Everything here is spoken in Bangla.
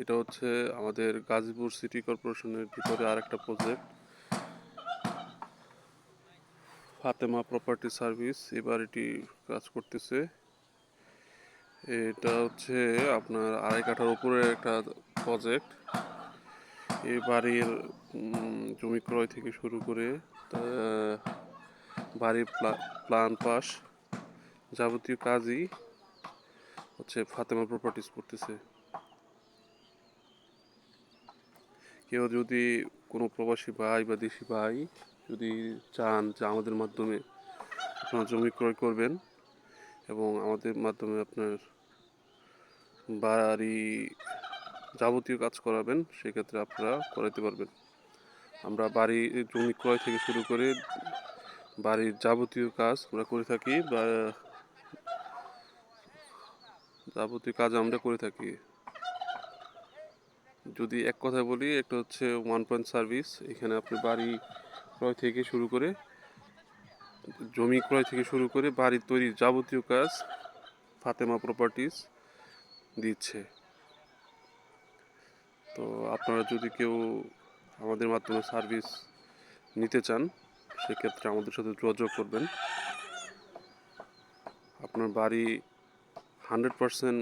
এটা হচ্ছে আমাদের গাজীপুর সিটি কর্পোরেশনের ভিতরে আরেকটা প্রজেক্ট ফাতেমা প্রপার্টি সার্ভিস এবার এটি কাজ করতেছে। এটা হচ্ছে আপনার আড়াই কাঠার উপরে একটা প্রজেক্ট এই বাড়ির জমি ক্রয় থেকে শুরু করে বাড়ির প্লান পাস যাবতীয় কাজই হচ্ছে ফাতেমা প্রপার্টিস করতেছে। কেউ যদি কোনো প্রবাসী ভাই বা দেশি ভাই যদি চান যে আমাদের মাধ্যমে আপনার জমি ক্রয় করবেন এবং আমাদের মাধ্যমে আপনার বাড়ি যাবতীয় কাজ করাবেন, সেক্ষেত্রে আপনারা করাতে পারবেন। আমরা বাড়ি, জমি ক্রয় থেকে শুরু করে বাড়ির যাবতীয় কাজ আমরা করে থাকি বা যাবতীয় কাজ আমরা করে থাকি। যদি এক কথা বলি, একটা হচ্ছে ওয়ান পয়েন্ট সার্ভিস এখানে আপনি বাড়ি ক্রয় থেকে শুরু করে, জমি ক্রয় থেকে শুরু করে বাড়ি তৈরির যাবতীয় কাজ ফাতেমা প্রপার্টিস দিচ্ছে। তো আপনারা যদি কেউ আমাদের মাধ্যমে সার্ভিস নিতে চান, সেক্ষেত্রে আমাদের সাথে যোগাযোগ করবেন। আপনার বাড়ি হান্ড্রেড পারসেন্ট